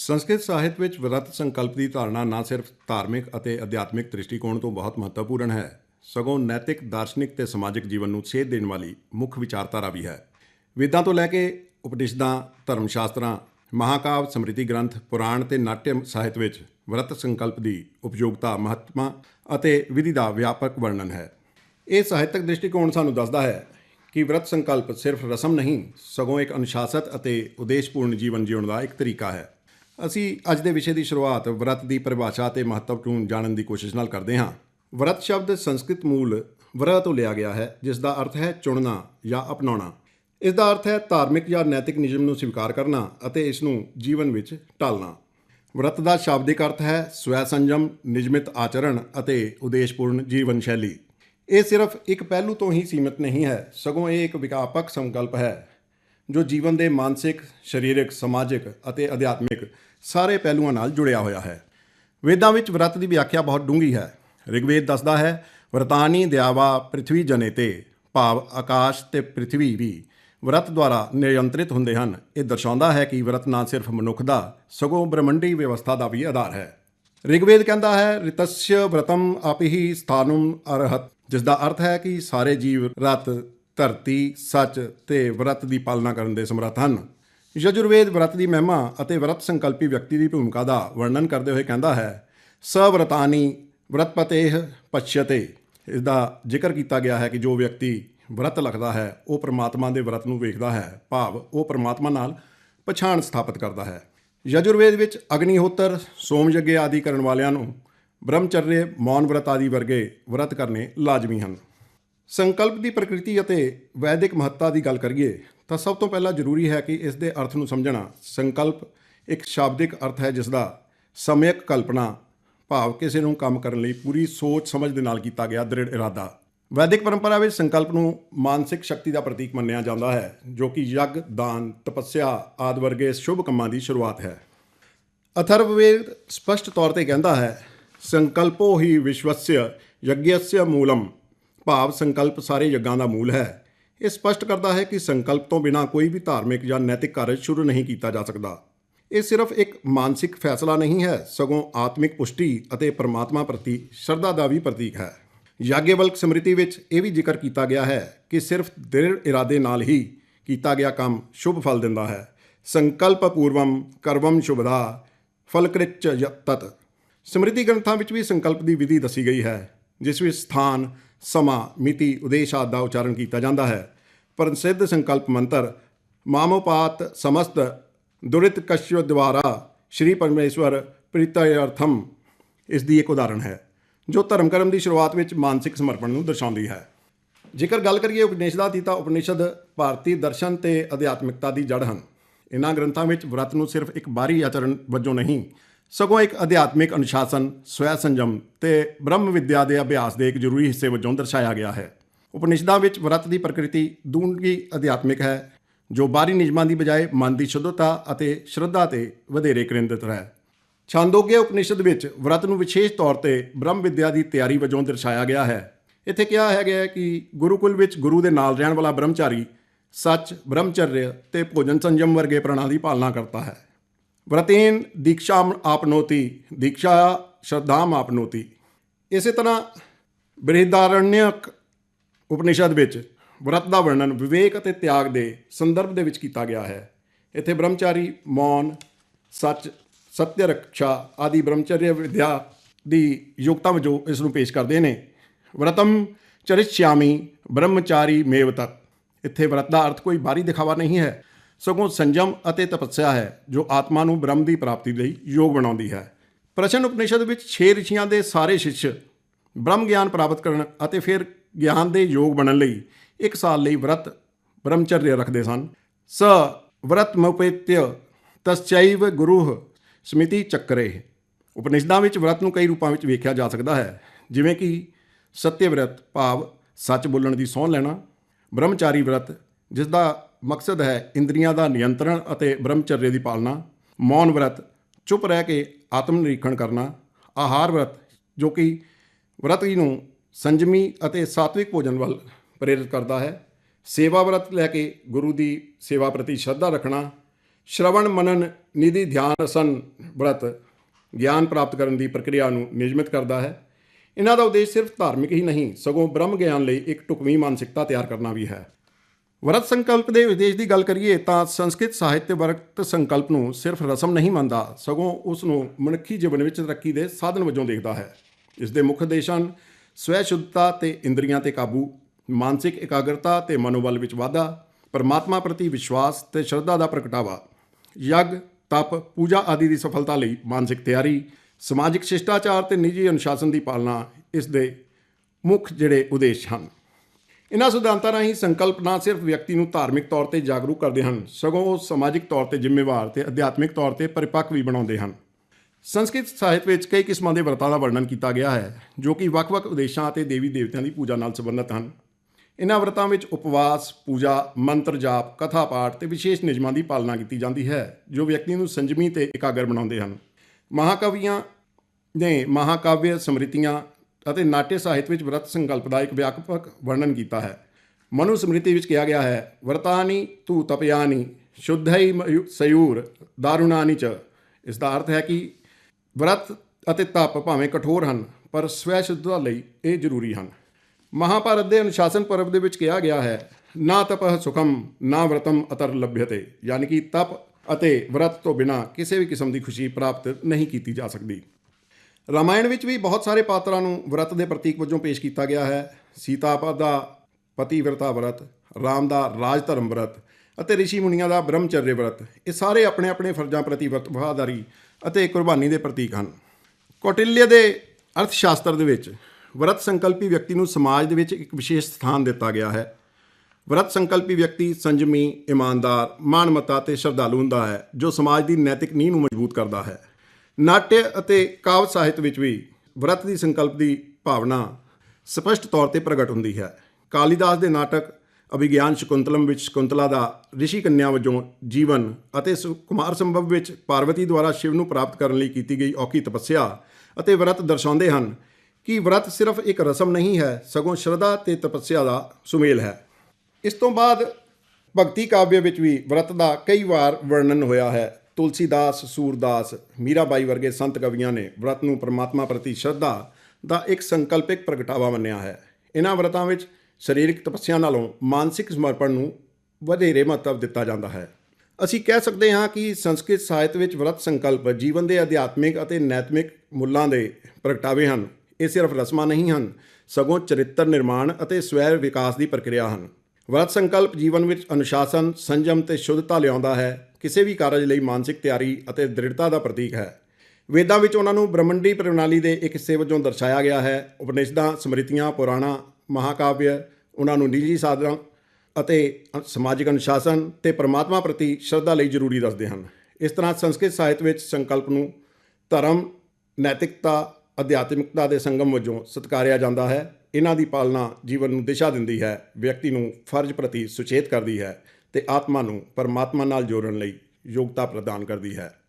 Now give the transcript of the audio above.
ਸੰਸਕ੍ਰਿਤ ਸਾਹਿਤ ਵਿੱਚ ਵਿਰਤ ਸੰਕਲਪ ਦੀ ਧਾਰਨਾ ਨਾ ਸਿਰਫ ਧਾਰਮਿਕ ਅਤੇ ਅਧਿਆਤਮਿਕ ਦ੍ਰਿਸ਼ਟੀਕੋਣ ਤੋਂ ਬਹੁਤ ਮਹੱਤਵਪੂਰਨ ਹੈ, ਸਗੋਂ ਨੈਤਿਕ, ਦਾਰਸ਼ਨਿਕ ਤੇ ਸਮਾਜਿਕ ਜੀਵਨ ਨੂੰ ਸੇਧ ਦੇਣ ਵਾਲੀ ਮੁੱਖ ਵਿਚਾਰਧਾਰਾ ਵੀ ਹੈ। ਵੇਦਾਂ ਤੋਂ ਲੈ ਕੇ ਉਪਨਿਸ਼ਦਾਂ ਧਰਮ ਸ਼ਾਸਤਰਾਂ ਮਹਾਕਾਵ ਸਮ੍ਰਿਤੀ ਗ੍ਰੰਥ, ਪੁਰਾਣ ਤੇ ਨਾਟਯ ਸਾਹਿਤ ਵਿੱਚ ਵਿਰਤ ਸੰਕਲਪ ਦੀ ਉਪਯੋਗਤਾ ਮਹੱਤਮਾ ਅਤੇ ਵਿਧੀ ਦਾ ਵਿਆਪਕ ਵਰਣਨ ਹੈ। ਇਹ ਸਾਹਿਤਕ ਦ੍ਰਿਸ਼ਟੀਕੋਣ ਸਾਨੂੰ ਦੱਸਦਾ ਹੈ ਕਿ ਵਿਰਤ ਸੰਕਲਪ ਸਿਰਫ ਰਸਮ ਨਹੀਂ, ਸਗੋਂ ਇੱਕ ਅਨੁਸ਼ਾਸਤ ਅਤੇ ਉਦੇਸ਼ਪੂਰਨ ਜੀਵਨ ਜਿਉਣ ਦਾ ਇੱਕ ਤਰੀਕਾ ਹੈ। ਅਸੀਂ ਅੱਜ ਦੇ ਵਿਸ਼ੇ ਦੀ ਸ਼ੁਰੂਆਤ ਵਰਤ ਦੀ ਪਰਿਭਾਸ਼ਾ ਤੇ ਮਹੱਤਵਪੂਰਨ ਜਾਣਨ ਦੀ ਕੋਸ਼ਿਸ਼ ਨਾਲ ਕਰਦੇ ਹਾਂ। ਵਰਤ ਸ਼ਬਦ ਸੰਸਕ੍ਰਿਤ ਮੂਲ ਵਰਾ ਤੋਂ ਲਿਆ ਗਿਆ ਹੈ, ਜਿਸ ਦਾ ਅਰਥ ਹੈ ਚੁਣਨਾ ਜਾਂ ਅਪਣਾਉਣਾ। ਇਸ ਦਾ ਅਰਥ ਹੈ ਧਾਰਮਿਕ ਜਾਂ ਨੈਤਿਕ ਨਿਯਮ ਨੂੰ ਸਵੀਕਾਰ ਕਰਨਾ ਅਤੇ ਇਸ ਨੂੰ ਜੀਵਨ ਵਿੱਚ ਢਾਲਣਾ। ਵਰਤ ਦਾ ਸ਼ਾਬਦਿਕ ਅਰਥ ਹੈ ਸਵੈ ਸੰਜਮ, ਨਿਯਮਿਤ ਆਚਰਣ ਅਤੇ ਉਦੇਸ਼ਪੂਰਨ ਜੀਵਨ ਸ਼ੈਲੀ। ਇਹ ਸਿਰਫ ਇੱਕ ਪਹਿਲੂ ਤੋਂ ਹੀ ਸੀਮਿਤ ਨਹੀਂ ਹੈ, ਸਗੋਂ ਇਹ ਇੱਕ ਵਿਕਾਪਕ ਸੰਕਲਪ ਹੈ, ਜੋ ਜੀਵਨ ਦੇ ਮਾਨਸਿਕ, ਸਰੀਰਕ, ਸਮਾਜਿਕ ਅਤੇ ਅਧਿਆਤਮਿਕ ਸਾਰੇ ਪਹਿਲੂਆਂ ਨਾਲ ਜੁੜਿਆ ਹੋਇਆ ਹੈ। ਵੇਦਾਂ ਵਿੱਚ ਵਰਤ ਦੀ ਵਿਆਖਿਆ ਬਹੁਤ ਡੂੰਘੀ ਹੈ। ਰਿਗਵੇਦ ਦੱਸਦਾ ਹੈ, ਵਰਤਾਨੀ ਦਿਆਵਾ ਪ੍ਰਿਥਵੀ ਜਨੇਤੇ ਭਾਵ ਆਕਾਸ਼ ਤੇ ਪ੍ਰਿਥਵੀ ਵੀ ਵਰਤ ਦੁਆਰਾ ਨਿਯੰਤਰਿਤ ਹੁੰਦੇ ਹਨ। ਇਹ ਦਰਸਾਉਂਦਾ ਹੈ ਕਿ ਵਰਤ ਨਾ ਸਿਰਫ ਮਨੁੱਖ ਦਾ, ਸਗੋਂ ਬ੍ਰਹਮੰਡੀ ਵਿਵਸਥਾ ਦਾ ਵੀ ਆਧਾਰ ਹੈ। ਰਿਗਵੇਦ ਕਹਿੰਦਾ ਹੈ, ਰਿਤਸਯ ਵਰਤਮ ਆਪਿਹੀ ਸਥਾਨੁਮ ਅਰਹਤ ਜਿਸ ਦਾ ਅਰਥ ਹੈ ਕਿ ਸਾਰੇ ਜੀਵ, ਰਤ, ਧਰਤੀ, ਸੱਚ ਤੇ ਵਰਤ ਦੀ ਪਾਲਣਾ ਕਰਨ ਦੇ ਸਮਰੱਥ ਹਨ। ਯਜੁਰਵੇਦ ਵਰਤ ਦੀ ਮਹਿਮਾ ਅਤੇ ਵਰਤ ਸੰਕਲਪੀ ਵਿਅਕਤੀ ਦੀ ਭੂਮਿਕਾ ਦਾ ਵਰਣਨ ਕਰਦੇ ਹੋਏ ਕਹਿੰਦਾ ਹੈ, ਸਵਰਤਾਨੀ ਵਰਤਪਤੇਹ ਪਛਯਤੇ। ਇਸ ਦਾ ਜ਼ਿਕਰ ਕੀਤਾ ਗਿਆ ਹੈ ਕਿ ਜੋ ਵਿਅਕਤੀ ਵਰਤ ਲਖਦਾ ਹੈ, ਉਹ ਪ੍ਰਮਾਤਮਾ ਦੇ ਵਰਤ ਨੂੰ ਵੇਖਦਾ ਹੈ, ਭਾਵ ਉਹ ਪ੍ਰਮਾਤਮਾ ਨਾਲ ਪਛਾਣ ਸਥਾਪਿਤ ਕਰਦਾ ਹੈ। ਯਜੁਰਵੇਦ ਵਿੱਚ ਅਗਨੀਹੋਤਰ ਸੋਮ ਯੱਗੇ ਆਦਿ ਕਰਨ ਵਾਲਿਆਂ ਨੂੰ ਬ੍ਰਹਮਚਰਯ, ਮੌਨ ਵਰਤ ਆਦਿ ਵਰਗੇ ਵਰਤ ਕਰਨੇ ਲਾਜ਼ਮੀ ਹਨ। ਸੰਕਲਪ ਦੀ ਪ੍ਰਕਿਰਤੀ ਅਤੇ ਵੈਦਿਕ ਮਹੱਤਤਾ ਦੀ ਗੱਲ ਕਰੀਏ, ਤਾਂ ਸਭ ਤੋਂ ਪਹਿਲਾਂ ਜ਼ਰੂਰੀ ਹੈ ਕਿ ਇਸ ਦੇ ਅਰਥ ਨੂੰ ਸਮਝਣਾ। ਸੰਕਲਪ ਇੱਕ ਸ਼ਾਬਦਿਕ ਅਰਥ ਹੈ ਜਿਸ ਦਾ ਸਮਯਕ ਕਲਪਨਾ ਭਾਵ ਕਿਸੇ ਨੂੰ ਕੰਮ ਕਰਨ ਲਈ ਪੂਰੀ ਸੋਚ ਸਮਝ ਦੇ ਨਾਲ ਕੀਤਾ ਗਿਆ ਦ੍ਰਿੜ ਇਰਾਦਾ। ਵੈਦਿਕ ਪਰੰਪਰਾ ਵਿੱਚ ਸੰਕਲਪ ਨੂੰ ਮਾਨਸਿਕ ਸ਼ਕਤੀ ਦਾ ਪ੍ਰਤੀਕ ਮੰਨਿਆ ਜਾਂਦਾ ਹੈ, ਜੋ ਕਿ ਯੱਗ, ਦਾਨ, ਤਪੱਸਿਆ ਆਦਿ ਵਰਗੇ ਸ਼ੁਭ ਕੰਮਾਂ ਦੀ ਸ਼ੁਰੂਆਤ ਹੈ। ਅਥਰਵਵੇਦ ਸਪਸ਼ਟ ਤੌਰ ਤੇ ਕਹਿੰਦਾ ਹੈ, ਸੰਕਲਪੋ ਹੀ ਵਿਸ਼ਵਸਯ ਯੱਗਯਸਯ ਮੂਲਮ ਭਾਵ ਸੰਕਲਪ ਸਾਰੇ ਯੱਗਾਂ ਦਾ ਮੂਲ ਹੈ। ਇਹ ਸਪਸ਼ਟ ਕਰਦਾ ਹੈ ਕਿ ਸੰਕਲਪ ਤੋਂ ਬਿਨਾਂ ਕੋਈ ਵੀ ਧਾਰਮਿਕ ਜਾਂ ਨੈਤਿਕ ਕਾਰਜ ਸ਼ੁਰੂ ਨਹੀਂ ਕੀਤਾ ਜਾ ਸਕਦਾ। ਇਹ ਸਿਰਫ ਇੱਕ ਮਾਨਸਿਕ ਫੈਸਲਾ ਨਹੀਂ ਹੈ, ਸਗੋਂ ਆਤਮਿਕ ਪੁਸ਼ਟੀ ਅਤੇ ਪਰਮਾਤਮਾ ਪ੍ਰਤੀ ਸ਼ਰਧਾ ਦਾ ਵੀ ਪ੍ਰਤੀਕ ਹੈ। ਯਾਗੇਵਲਕ ਸਮ੍ਰਿਤੀ ਵਿੱਚ ਇਹ ਵੀ ਜ਼ਿਕਰ ਕੀਤਾ ਗਿਆ ਹੈ ਕਿ ਸਿਰਫ ਦ੍ਰਿੜ ਇਰਾਦੇ ਨਾਲ ਹੀ ਕੀਤਾ ਗਿਆ ਕੰਮ ਸ਼ੁਭ ਫਲ ਦਿੰਦਾ ਹੈ। ਸੰਕਲਪ ਪੂਰਵਮ ਕਰਵਮ ਸ਼ੁਭਦਾ ਫਲਕ੍ਰਿਚ ਤਤ ਸਮ੍ਰਿਤੀ ਗ੍ਰੰਥਾਂ ਵਿੱਚ ਵੀ ਸੰਕਲਪ ਦੀ ਵਿਧੀ ਦੱਸੀ ਗਈ ਹੈ, ਜਿਸ ਵਿੱਚ ਸਥਾਨ ਸਮਾਂ ਮਿਤੀ ਉਦੇਸ਼ ਆਦਿ ਦਾ ਉਚਾਰਨ ਕੀਤਾ ਜਾਂਦਾ ਹੈ। ਪ੍ਰਸਿੱਧ ਸੰਕਲਪ ਮੰਤਰ, ਮਾਮੋਪਾਤ ਸਮਸਤ ਦੁਰਿਤ ਕਸ਼ਯ ਦੁਆਰਾ ਸ਼੍ਰੀ ਪਰਮੇਸ਼ਵਰ ਪ੍ਰੀਤਯਰਥਮ ਇਸ ਦੀ ਇੱਕ ਉਦਾਹਰਣ ਹੈ, ਜੋ ਧਰਮ ਕਰਮ ਦੀ ਸ਼ੁਰੂਆਤ ਵਿੱਚ ਮਾਨਸਿਕ ਸਮਰਪਣ ਨੂੰ ਦਰਸਾਉਂਦੀ ਹੈ। ਜੇਕਰ ਗੱਲ ਕਰੀਏ ਉਪਨਿਸ਼ਦਾਂ ਦੀ ਤਾਂ ਉਪਨਿਸ਼ਦ ਭਾਰਤੀ ਦਰਸ਼ਨ ਤੇ ਅਧਿਆਤਮਿਕਤਾ ਦੀ ਜੜ ਹਨ। ਇਹਨਾਂ ਗ੍ਰੰਥਾਂ ਵਿੱਚ ਵਰਤ ਨੂੰ ਸਿਰਫ ਇੱਕ ਬਾਹਰੀ ਆਚਰਣ ਵਜੋਂ ਨਹੀਂ ਸਗੋਂ ਇੱਕ ਅਧਿਆਤਮਿਕ ਅਨੁਸ਼ਾਸਨ, ਸਵੈ ਸੰਜਮ ਤੇ ਬ੍ਰਹਮ ਵਿਦਿਆ ਦੇ ਅਭਿਆਸ ਦੇ ਇੱਕ ਜ਼ਰੂਰੀ ਹਿੱਸੇ ਵਜੋਂ ਦਰਸਾਇਆ ਗਿਆ ਹੈ। ਉਪਨਿਸ਼ਦਾਂ ਵਿੱਚ ਵਰਤ ਦੀ ਪ੍ਰਕਿਰਤੀ ਡੂੰਘੀ ਅਧਿਆਤਮਿਕ ਹੈ, ਜੋ ਬਾਹਰੀ ਨਿਯਮਾਂ ਦੀ ਬਜਾਏ ਮਨ ਦੀ ਸ਼ੁੱਧਤਾ ਅਤੇ ਸ਼ਰਧਾ ਤੇ ਵਧੇਰੇ ਕੇਂਦਰਿਤ ਹੈ। ਛਾਂਦੋਗਯ ਉਪਨਿਸ਼ਦ ਵਿੱਚ ਵਰਤ ਨੂੰ ਵਿਸ਼ੇਸ਼ ਤੌਰ ਤੇ ਬ੍ਰਹਮ ਵਿਦਿਆ ਦੀ ਤਿਆਰੀ ਵਜੋਂ ਦਰਸਾਇਆ ਗਿਆ ਹੈ। ਇੱਥੇ ਕਿਹਾ ਹੈਗਾ ਹੈ ਕਿ ਗੁਰੂਕੁਲ ਵਿੱਚ ਗੁਰੂ ਦੇ ਨਾਲ ਰਹਿਣ ਵਾਲਾ ਬ੍ਰਹਮਚਾਰੀ ਸੱਚ, ਬ੍ਰਹਮਚਰਯ ਤੇ ਭੋਜਨ ਸੰਜਮ ਵਰਗੇ ਪ੍ਰਣਾਂ ਦੀ ਪਾਲਣਾ ਕਰਦਾ ਹੈ। ਵਰਤੇਨ ਦੀਕਸ਼ਾ ਆਪਨੋਤੀ, ਦੀਕਸ਼ਾ ਸ਼ਰਧਾਮ ਆਪਨੋਤੀ। ਇਸੇ ਤਰ੍ਹਾਂ ਬ੍ਰਿਹਦਾਰਣ්‍යਕ ਉਪਨਿਸ਼ਦ ਵਿੱਚ ਵਰਤ ਦਾ ਵਰਣਨ ਵਿਵੇਕ ਅਤੇ ਤਿਆਗ ਦੇ ਸੰਦਰਭ ਦੇ ਵਿੱਚ ਕੀਤਾ ਗਿਆ ਹੈ। ਇੱਥੇ ਬ੍ਰਹਮਚਾਰੀ ਮੌਨ, ਸੱਚ, ਸਤਿ ਰੱਖਿਆ ਆਦਿ ਬ੍ਰਹਮਚਰਯ ਵਿਦਿਆ ਦੀ ਯੋਗਤਾ ਵਜੋਂ ਇਸ ਨੂੰ ਪੇਸ਼ ਕਰਦੇ ਨੇ। ਵਰਤਮ ਚਰਿਸ਼ਿਆਮੀ ਬ੍ਰਹਮਚਾਰੀ ਮੇਵ ਤਕ। ਇੱਥੇ ਵਰਤ ਦਾ ਅਰਥ ਕੋਈ ਬਾਹਰੀ ਦਿਖਾਵਾ ਨਹੀਂ ਹੈ। ਸਗੋਂ ਸੰਜਮ ਅਤੇ ਤਪੱਸਿਆ ਹੈ, ਜੋ ਆਤਮਾ ਨੂੰ ਬ੍ਰਹਮ ਦੀ ਪ੍ਰਾਪਤੀ ਲਈ ਯੋਗ ਬਣਾਉਂਦੀ ਹੈ। ਪ੍ਰਸ਼ਨ ਉਪਨਿਸ਼ਦ ਵਿੱਚ 6 ਰਿਸ਼ੀਆਂ ਦੇ ਸਾਰੇ ਸ਼ਿਸ਼ ਬ੍ਰਹਮ ਗਿਆਨ ਪ੍ਰਾਪਤ ਕਰਨ ਅਤੇ ਫਿਰ ਗਿਆਨ ਦੇ ਯੋਗ ਬਣਨ ਲਈ ਇੱਕ ਸਾਲ ਲਈ ਵਰਤ ਬ੍ਰਹਮਚਰਯ ਰੱਖਦੇ ਸਨ। ਸ ਵਰਤ ਮਉਪੇਤਯ ਤਸਚੈਵ ਗੁਰੂ ਸਮਿਤੀ ਚੱਕਰੇ। ਉਪਨਿਸ਼ਦਾਂ ਵਿੱਚ ਵਰਤ ਨੂੰ ਕਈ ਰੂਪਾਂ ਵਿੱਚ ਵੇਖਿਆ ਜਾ ਸਕਦਾ ਹੈ, ਜਿਵੇਂ ਕਿ ਸਤਿਵਰਤ ਭਾਵ ਸੱਚ ਬੋਲਣ ਦੀ ਸਹੁੰ ਲੈਣਾ, ਬ੍ਰਹਮਚਾਰੀ ਵਰਤ ਜਿਸ ਦਾ ਮਕਸਦ ਹੈ ਇੰਦਰੀਆਂ ਦਾ ਨਿਯੰਤਰਣ ਅਤੇ ਬ੍ਰਹਮਚਰਯ ਦੀ ਪਾਲਣਾ, ਮੌਨ ਵਰਤ, ਚੁੱਪ ਰਹਿ ਕੇ ਆਤਮ ਨਿਰੀਖਣ ਕਰਨਾ, ਆਹਾਰ ਵਰਤ, ਜੋ ਕਿ ਵਰਤੀ ਨੂੰ ਸੰਜਮੀ ਅਤੇ ਸਾਤਵਿਕ ਭੋਜਨ ਵੱਲ ਪ੍ਰੇਰਿਤ ਕਰਦਾ ਹੈ। ਸੇਵਾ ਵਰਤ ਲੈ ਕੇ ਗੁਰੂ ਦੀ ਸੇਵਾ ਪ੍ਰਤੀ ਸ਼ਰਧਾ ਰੱਖਣਾ, ਸ਼ਰਵਣ ਮਨਨ ਨਿਧੀ ਧਿਆਨ ਅਸਨ ਵਰਤ ਗਿਆਨ ਪ੍ਰਾਪਤ ਕਰਨ ਦੀ ਪ੍ਰਕਿਰਿਆ ਨੂੰ ਨਿਯਮਿਤ ਕਰਦਾ ਹੈ। ਇਹਨਾਂ ਦਾ ਉਦੇਸ਼ ਸਿਰਫ ਧਾਰਮਿਕ ਹੀ ਨਹੀਂ, ਸਗੋਂ ਬ੍ਰਹਮ ਗਿਆਨ ਲਈ ਇੱਕ ਢੁਕਵੀਂ ਮਾਨਸਿਕਤਾ ਤਿਆਰ ਕਰਨਾ ਵੀ ਹੈ। ਵਰਤ ਸੰਕਲਪ ਦੇ ਉਦੇਸ਼ ਦੀ ਗੱਲ ਕਰੀਏ ਤਾਂ ਸੰਸਕ੍ਰਿਤ ਸਾਹਿਤ ਵਰਤ ਸੰਕਲਪ ਨੂੰ ਸਿਰਫ ਰਸਮ ਨਹੀਂ ਮੰਨਦਾ, ਸਗੋਂ ਉਸ ਨੂੰ ਮਨੁੱਖੀ ਜੀਵਨ ਵਿੱਚ ਤਰੱਕੀ ਦੇ ਸਾਧਨ ਵਜੋਂ ਦੇਖਦਾ ਹੈ। ਇਸ ਦੇ ਮੁੱਖ ਉਦੇਸ਼ ਹਨ ਸਵੈ ਸ਼ੁੱਧਤਾ ਤੇ ਇੰਦਰੀਆਂ ਤੇ ਕਾਬੂ, ਮਾਨਸਿਕ ਇਕਾਗਰਤਾ ਤੇ ਮਨੋਬਲ ਵਿੱਚ ਵਾਧਾ, ਪਰਮਾਤਮਾ ਪ੍ਰਤੀ ਵਿਸ਼ਵਾਸ ਤੇ ਸ਼ਰਧਾ ਦਾ ਪ੍ਰਗਟਾਵਾ, ਯੱਗ, ਤਪ, ਪੂਜਾ ਆਦਿ ਦੀ ਸਫਲਤਾ ਲਈ ਮਾਨਸਿਕ ਤਿਆਰੀ, ਸਮਾਜਿਕ ਸ਼ਿਸ਼ਟਾਚਾਰ ਤੇ ਨਿੱਜੀ ਅਨੁਸ਼ਾਸਨ ਦੀ ਪਾਲਣਾ, ਇਸ ਦੇ ਮੁੱਖ ਜਿਹੜੇ ਉਦੇਸ਼ ਹਨ। ਇਹਨਾਂ ਸਿਧਾਂਤਾਂ ਰਾਹੀਂ ਸੰਕਲਪ ਨਾ ਸਿਰਫ ਵਿਅਕਤੀ ਨੂੰ ਧਾਰਮਿਕ ਤੌਰ ਤੇ ਜਾਗਰੂਕ ਕਰਦੇ ਹਨ, ਸਗੋਂ ਉਹ ਸਮਾਜਿਕ ਤੌਰ ਤੇ ਜ਼ਿੰਮੇਵਾਰ ਤੇ ਅਧਿਆਤਮਿਕ ਤੌਰ ਤੇ ਪਰਿਪੱਕ ਵੀ ਬਣਾਉਂਦੇ ਹਨ। ਸੰਸਕ੍ਰਿਤ ਸਾਹਿਤ ਵਿੱਚ ਕਈ ਕਿਸਮਾਂ ਦੇ ਵਰਤਾਂ ਦਾ ਵਰਣਨ ਕੀਤਾ ਗਿਆ ਹੈ, ਜੋ ਕਿ ਵੱਖ-ਵੱਖ ਉਦੇਸ਼ਾਂ ਅਤੇ ਦੇਵੀ ਦੇਵਤਿਆਂ ਦੀ ਪੂਜਾ ਨਾਲ ਸੰਬੰਧਿਤ ਹਨ। ਇਹਨਾਂ ਵਰਤਾਂ ਵਿੱਚ ਉਪਵਾਸ, ਪੂਜਾ, ਮੰਤਰ ਜਾਪ, ਕਥਾ ਪਾਠ ਤੇ ਵਿਸ਼ੇਸ਼ ਨਿਯਮਾਂ ਦੀ ਪਾਲਣਾ ਕੀਤੀ ਜਾਂਦੀ ਹੈ, ਜੋ ਵਿਅਕਤੀ ਨੂੰ ਸੰਜਮੀ ਤੇ ਇਕਾਗਰ ਬਣਾਉਂਦੇ ਹਨ। ਮਹਾਕਵੀਆਂ ਨੇ ਮਹਾਕਾਵਿ ਸਮ੍ਰਿਤੀਆਂ ਅਤੇ ਨਾਟਯ ਸਾਹਿਤ ਵਿੱਚ ਵਰਤ ਸੰਕਲਪ ਦਾ ਇੱਕ ਵਿਆਪਕ ਵਰਣਨ ਕੀਤਾ ਹੈ। ਮਨੁ ਸਮ੍ਰਿਤੀ ਵਿੱਚ ਕਿਹਾ ਗਿਆ ਹੈ, ਵਰਤਾਨੀ ਤੂ ਤਪਿਆਨੀ ਸ਼ੁੱਧਈ ਸਯੂਰ, ਦਾਰੁਣਾਨੀ ਚ। ਇਸ ਦਾ ਅਰਥ ਹੈ ਕਿ ਵਰਤ ਅਤੇ ਤਪ ਭਾਵੇਂ ਕਠੋਰ ਹਨ, ਪਰ ਸਵੈ ਸ਼ੁੱਧਤਾ ਲਈ ਇਹ ਜ਼ਰੂਰੀ ਹਨ। ਮਹਾਭਾਰਤ ਦੇ ਅਨੁਸ਼ਾਸਨ ਪਰਵ ਦੇ ਵਿੱਚ ਕਿਹਾ ਗਿਆ ਹੈ, ਨਾ ਤਪਹ ਸੁਖਮ ਨਾ ਵਰਤਮ ਅਤਰ ਲਭ్యਤੇ ਯਾਨੀ ਕਿ ਤਪ ਅਤੇ ਵਰਤ ਤੋਂ ਬਿਨਾ ਕਿਸੇ ਵੀ ਕਿਸਮ ਦੀ ਖੁਸ਼ੀ ਪ੍ਰਾਪਤ ਨਹੀਂ ਕੀਤੀ ਜਾ ਸਕਦੀ। ਰਾਮਾਇਣ ਵਿੱਚ ਵੀ ਬਹੁਤ ਸਾਰੇ ਪਾਤਰਾਂ ਨੂੰ ਵਰਤ ਦੇ ਪ੍ਰਤੀਕ ਵਜੋਂ ਪੇਸ਼ ਕੀਤਾ ਗਿਆ ਹੈ। ਸੀਤਾ ਦਾ ਪਤੀ ਪਤੀਵਰਤਾ ਵਰਤ, ਰਾਮ ਦਾ ਰਾਜ ਧਰਮ ਵਰਤ ਅਤੇ ਰਿਸ਼ੀ ਮੁਨੀਆਂ ਦਾ ਬ੍ਰਹਮਚਰਯ ਵਰਤ। ਇਹ ਸਾਰੇ ਆਪਣੇ ਆਪਣੇ ਫਰਜ਼ਾਂ ਪ੍ਰਤੀ ਵਰਤ ਵਫਾਦਾਰੀ ਅਤੇ ਕੁਰਬਾਨੀ ਦੇ ਪ੍ਰਤੀਕ ਹਨ। ਕੌਟਿਲਿਆ ਦੇ ਅਰਥ ਸ਼ਾਸਤਰ ਦੇ ਵਿੱਚ ਵਰਤ ਸੰਕਲਪੀ ਵਿਅਕਤੀ ਨੂੰ ਸਮਾਜ ਦੇ ਵਿੱਚ ਇੱਕ ਵਿਸ਼ੇਸ਼ ਸਥਾਨ ਦਿੱਤਾ ਗਿਆ ਹੈ। ਵਰਤ ਸੰਕਲਪੀ ਵਿਅਕਤੀ ਸੰਜਮੀ, ਇਮਾਨਦਾਰ, ਮਾਨਮਤਾ ਤੇ ਸ਼ਰਧਾਲੂ ਹੁੰਦਾ ਹੈ, ਜੋ ਸਮਾਜ ਦੀ ਨੈਤਿਕ ਨੀਂਹ ਨੂੰ ਮਜ਼ਬੂਤ ਕਰਦਾ ਹੈ। ਨਾਟਯ ਅਤੇ ਕਾਵਿ ਸਾਹਿਤ ਵਿੱਚ ਵੀ ਵਰਤ ਦੀ ਸੰਕਲਪ ਦੀ ਭਾਵਨਾ ਸਪਸ਼ਟ ਤੌਰ ਤੇ ਪ੍ਰਗਟ ਹੁੰਦੀ ਹੈ। ਕਾਲੀਦਾਸ ਦੇ ਨਾਟਕ ਅਭਿਗਿਆਨ ਸ਼ਕੁੰਤਲਮ ਵਿੱਚ ਸ਼ਕੁੰਤਲਾ ਦਾ ਰਿਸ਼ੀ ਕੰਨਿਆ ਵਜੋਂ ਜੀਵਨ ਅਤੇ ਸੁ- ਕੁਮਾਰ ਸੰਭਵ ਵਿੱਚ ਪਾਰਵਤੀ ਦੁਆਰਾ ਸ਼ਿਵ ਨੂੰ ਪ੍ਰਾਪਤ ਕਰਨ ਲਈ ਕੀਤੀ ਗਈ ਔਖੀ ਤਪੱਸਿਆ ਅਤੇ ਵਰਤ ਦਰਸਾਉਂਦੇ ਹਨ ਕਿ ਵਰਤ ਸਿਰਫ ਇੱਕ ਰਸਮ ਨਹੀਂ ਹੈ, ਸਗੋਂ ਸ਼ਰਧਾ ਤੇ ਤਪੱਸਿਆ ਦਾ ਸੁਮੇਲ ਹੈ। ਇਸ ਤੋਂ ਬਾਅਦ ਭਗਤੀ ਕਾਵਿ ਵਿੱਚ ਵੀ ਵਰਤ ਦਾ ਕਈ ਵਾਰ ਵਰਣਨ ਹੋਇਆ ਹੈ। ਤੁਲਸੀਦਾਸ, ਸੂਰਦਾਸ, ਮੀਰਾਬਾਈ ਵਰਗੇ ਸੰਤ ਕਵੀਆਂ ਨੇ ਵਰਤ ਨੂੰ ਪ੍ਰਮਾਤਮਾ ਪ੍ਰਤੀ ਸ਼ਰਧਾ ਦਾ ਇੱਕ ਸੰਕਲਪਿਕ ਪ੍ਰਗਟਾਵਾ ਮੰਨਿਆ ਹੈ। ਇਹਨਾਂ ਵਰਤਾਂ ਵਿੱਚ ਸਰੀਰਕ ਤਪੱਸਿਆ ਨਾਲੋਂ ਮਾਨਸਿਕ ਸਮਰਪਣ ਨੂੰ ਵਧੇਰੇ ਮਹੱਤਵ ਦਿੱਤਾ ਜਾਂਦਾ ਹੈ। ਅਸੀਂ ਕਹਿ ਸਕਦੇ ਹਾਂ ਕਿ ਸੰਸਕ੍ਰਿਤ ਸਾਹਿਤ ਵਿੱਚ ਵਰਤ ਸੰਕਲਪ ਜੀਵਨ ਦੇ ਅਧਿਆਤਮਿਕ ਅਤੇ ਨੈਤਿਕ ਮੁੱਲਾਂ ਦੇ ਪ੍ਰਗਟਾਵੇ ਹਨ। ਇਹ ਸਿਰਫ ਰਸਮਾਂ ਨਹੀਂ ਹਨ, ਸਗੋਂ ਚਰਿੱਤਰ ਨਿਰਮਾਣ ਅਤੇ ਸਵੈ ਵਿਕਾਸ ਦੀ ਪ੍ਰਕਿਰਿਆ ਹਨ। ਵਰਤ ਸੰਕਲਪ ਜੀਵਨ ਵਿੱਚ ਅਨੁਸ਼ਾਸਨ, ਸੰਜਮ ਤੇ ਸ਼ੁੱਧਤਾ ਲਿਆਉਂਦਾ ਹੈ। ਕਿਸੇ ਵੀ ਕਾਰਜ ਲਈ ਮਾਨਸਿਕ ਤਿਆਰੀ ਅਤੇ ਦ੍ਰਿੜਤਾ ਦਾ ਪ੍ਰਤੀਕ ਹੈ। ਵੇਦਾਂ ਵਿੱਚ ਉਹਨਾਂ ਨੂੰ ਬ੍ਰਹਮੰਡੀ ਪ੍ਰਣਾਲੀ ਦੇ ਇੱਕ ਹਿੱਸੇ ਵਜੋਂ ਦਰਸਾਇਆ ਗਿਆ ਹੈ। ਉਪਨਿਸ਼ਦਾਂ, ਸਮ੍ਰਿਤੀਆਂ, ਪੁਰਾਣਾ, ਮਹਾਕਾਵਿ, ਉਹਨਾਂ ਨੂੰ ਨਿੱਜੀ ਸਾਧਨਾ ਅਤੇ ਸਮਾਜਿਕ ਅਨੁਸ਼ਾਸਨ ਤੇ ਪਰਮਾਤਮਾ ਪ੍ਰਤੀ ਸ਼ਰਧਾ ਲਈ ਜ਼ਰੂਰੀ ਦੱਸਦੇ ਹਨ। ਇਸ ਤਰ੍ਹਾਂ ਸੰਸਕ੍ਰਿਤ ਸਾਹਿਤ ਵਿੱਚ ਸੰਕਲਪ ਨੂੰ ਧਰਮ, ਨੈਤਿਕਤਾ, ਅਧਿਆਤਮਿਕਤਾ ਦੇ ਸੰਗਮ ਵਜੋਂ ਸਤਿਕਾਰਿਆ ਜਾਂਦਾ ਹੈ। ਇਹਨਾਂ ਦੀ ਪਾਲਣਾ ਜੀਵਨ ਨੂੰ ਦਿਸ਼ਾ ਦਿੰਦੀ ਹੈ, ਵਿਅਕਤੀ ਨੂੰ ਫਰਜ਼ ਪ੍ਰਤੀ ਸੁਚੇਤ ਕਰਦੀ ਹੈ ਤੇ ਆਤਮਾ ਨੂੰ ਪਰਮਾਤਮਾ ਨਾਲ ਜੋੜਨ ਲਈ ਯੋਗਤਾ ਪ੍ਰਦਾਨ ਕਰਦੀ ਹੈ।